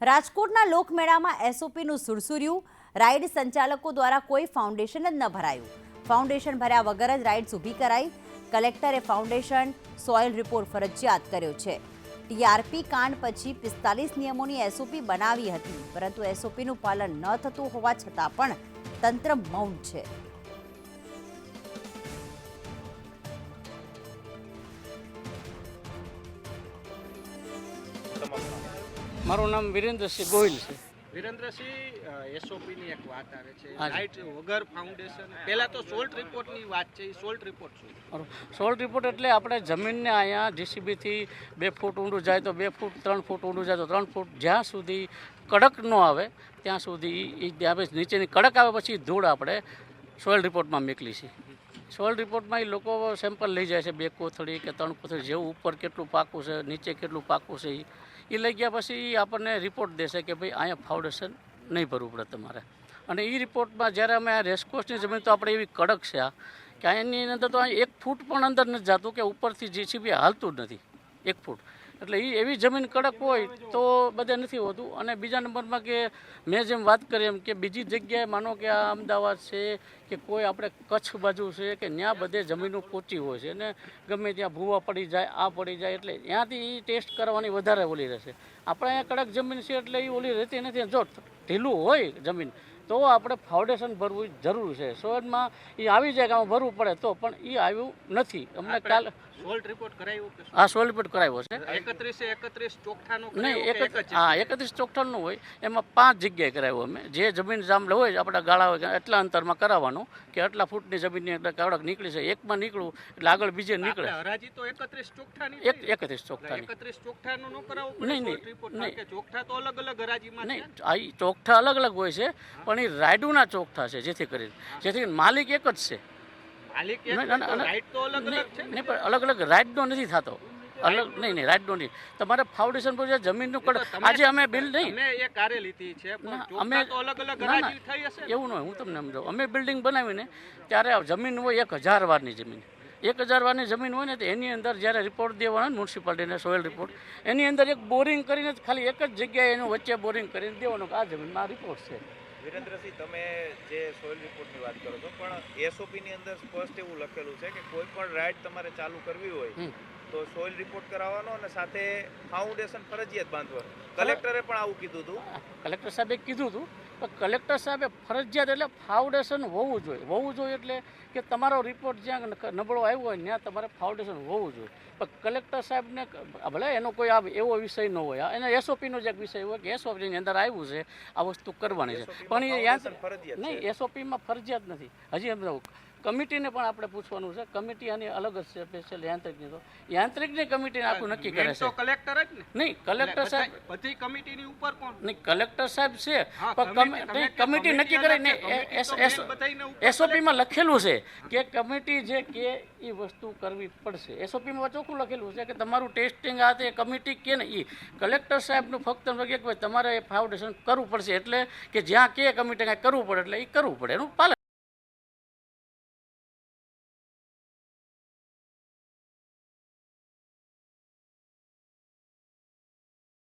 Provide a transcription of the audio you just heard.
રાજકોટના લોકમેળામાં એસઓપીનું સુરસુર્યું રાઇડ સંચાલકો દ્વારા કોઈ ફાઉન્ડેશન જ ન ભરાયું. ફાઉન્ડેશન ભર્યા વગર જ રાઇડ્સ ઊભી કરાઈ. કલેક્ટરે ફાઉન્ડેશન, સોઇલ રિપોર્ટ ફરજિયાત કર્યો છે. ટીઆરપી કાંડ પછી પિસ્તાલીસ નિયમોની એસઓપી બનાવી હતી, પરંતુ એસઓપીનું પાલન ન થતું હોવા છતાં પણ તંત્ર મૌન છે. મારું નામ વિરેન્દ્રસિંહ ગોહિલ છે. વિરેન્દ્રસિંહ એસઓપીની એક વાત આવે છે. લાઇટ. વગર ફાઉન્ડેશન પહેલાં તો સોલ્ટ રિપોર્ટની વાત છે એ સોલ્ટ રિપોર્ટ શું? સોલ્ટ રિપોર્ટ એટલે આપણે જમીનને અહીંયા જીસીબીથી બે ફૂટ ઊંડું જાય તો બે ફૂટ ત્રણ ફૂટ ઊંડું જાય તો ત્રણ ફૂટ. જ્યાં સુધી કડક ન આવે ત્યાં સુધી એ આવે નીચેની કડક આવે પછી ધૂળ આપણે સોઇલ રિપોર્ટમાં મોકલી છે. સોઇલ રિપોર્ટમાં એ લોકો સેમ્પલ લઈ જાય છે, બે કોથળી કે ત્રણ કોથળી જેવું ઉપર કેટલું પાકું છે, નીચે કેટલું પાકું છે એ લઈ ગયા પછી એ આપણને રિપોર્ટ દેશે કે ભાઈ અહીંયા ફાઉન્ડેશન નહીં ભરવું પડે તમારે. અને એ રિપોર્ટમાં જ્યારે અમે આ રેસકોર્સની જમીન, તો આપણે એવી કડક છે આ, કે એની અંદર તો અહીં એક ફૂટ પણ અંદર નથી જતું, કે ઉપરથી જીસીબી હાલતું જ નથી. એક ફૂટ. એટલે એ એવી જમીન કડક હોય તો બધે નથી હોતું. અને બીજા નંબરમાં કે મેં જેમ વાત કરી એમ કે બીજી જગ્યાએ માનો કે આ અમદાવાદ છે કે કોઈ આપણે કચ્છ બાજુ છે કે ત્યાં બધે જમીનો પોચી હોય છે. અને ગમે ત્યાં ભૂવા પડી જાય, આ પડી જાય એટલે ત્યાંથી એ ટેસ્ટ કરવાની વધારે ઓલી રહેશે. આપણે અહીંયા કડક જમીન છે એટલે એ ઓલી રહેતી નથી. જો ઢીલું હોય જમીન તો આપણે ફાઉન્ડેશન ભરવું જરૂર છે. સોયમાં એ આવી જાય કે ભરવું પડે તો પણ એ આવ્યું નથી. અમને કાલ સોલ્ટ રિપોર્ટ કરાયું કે આ રિપોર્ટ કરાવ્યો છે. એકત્રીસે એકત્રીસ નહીં હા એકત્રીસ ચોકઠાનું હોય. એમાં પાંચ જગ્યાએ કરાવ્યું અમે. જે જમીન જામલે હોય આપણા ગાળા હોય એટલા અંતરમાં કરાવવાનું કે આટલા ફૂટની જમીનની એટલે કડક નીકળી છે એકમાં નીકળું એટલે આગળ બીજે નીકળે. હરાજી તો એકત્રીસ ચોખ્ઠાની એક એકત્રીસ ચોકઠાની. એકત્રીસ ચોખ્ઠાનું ન કરાવવું નહીં, નહીં, ચોકઠા તો અલગ અલગ હરાજીમાં નહીં ચોકઠા અલગ અલગ હોય છે પણ એ રાયડુના ચોકઠા છે જેથી કરીને. જેથી કરીને માલિક એક જ છે. અલગ અલગ પણ રાઇડનો નથી થતો. અલગ નહીં નહીં રાઇડનો નહીં. તમારે ફાઉન્ડેશન પર જે જમીનનું કડ આજે અમે બિલ નહીં. અમે પણ ચોખ્ઠા અલગ અલગ? એવું નહીં હું તમને સમજાવું. અમે બિલ્ડિંગ બનાવીને ત્યારે જમીન હોય એક હજાર વારની જમીન. એક હજાર વારની જમીન હોય ને તો એની અંદર જ્યારે રિપોર્ટ દેવાનો મ્યુનિસિપાલિટીને સોઇલ રિપોર્ટ એની અંદર એક બોરિંગ કરીને જ ખાલી એક જ જગ્યાએ એનું વચ્ચે બોરિંગ કરીને દેવાનું કે આ જમીનમાં રિપોર્ટ છે. વિરેન્દ્રસિંહ તમે જે સોઇલ રિપોર્ટની વાત કરો છો પણ એસઓપીની અંદર સ્પષ્ટ એવું લખેલું છે કે કોઈ પણ રાઇડ તમારે ચાલુ કરવી હોય તો સોઇલ રિપોર્ટ કરાવવાનો અને સાથે ફાઉન્ડેશન ફરજિયાત બાંધવાનું. કલેક્ટરે પણ આવું કીધું હતું. કલેક્ટર સાહેબે કીધું હતું પણ કલેક્ટર સાહેબે ફરજિયાત એટલે ફાઉન્ડેશન હોવું જોઈએ. હોવું જોઈએ એટલે કે તમારો રિપોર્ટ જ્યાં નબળો આવ્યો હોય ત્યાં તમારે ફાઉન્ડેશન હોવું જોઈએ. પણ કલેક્ટર સાહેબને ભલે એનો કોઈ આ એવો વિષય ન હોય એનો એસઓપીનો જ એક વિષય હોય કે એસઓપીની અંદર આવ્યું છે આ વસ્તુ કરવાની છે. પણ એ યાદ નહીં એસઓપીમાં ફરજિયાત નથી. હજી એમ કમિટીને પણ આપણે પૂછવાનું છે. કમિટી આની અલગ જ છે સ્પેશિયલ યાંત્રિકની તો. યાંત્રિકની કમિટીને આખું નક્કી કરે છે. કલેક્ટર જ ને. નહીં કલેક્ટર સાહેબ બધી કમિટીની ઉપર કોણ? નહીં કલેક્ટર સાહેબ છે પણ કમિટી- નહીં, કમિટી કમિટી નક્કી કરે અલગ ને છે, કમિટી તો મેન બધાયને ઉપર એસઓપીમાં લખેલું છે કે કમિટી જે કે એ વસ્તુ કરવી પડશે. એસઓપીમાં ચોખ્ખું લખેલું છે કે તમારું ટેસ્ટિંગ આ તે કમિટી કે ને એ કલેક્ટર સાહેબનું ફક્ત કે તમારે એ ફાઉન્ડેશન કરવું પડશે. એટલે કે જ્યાં કે કમિટી કાંઈ કરવું પડે એટલે એ કરવું પડે. એનું પાલન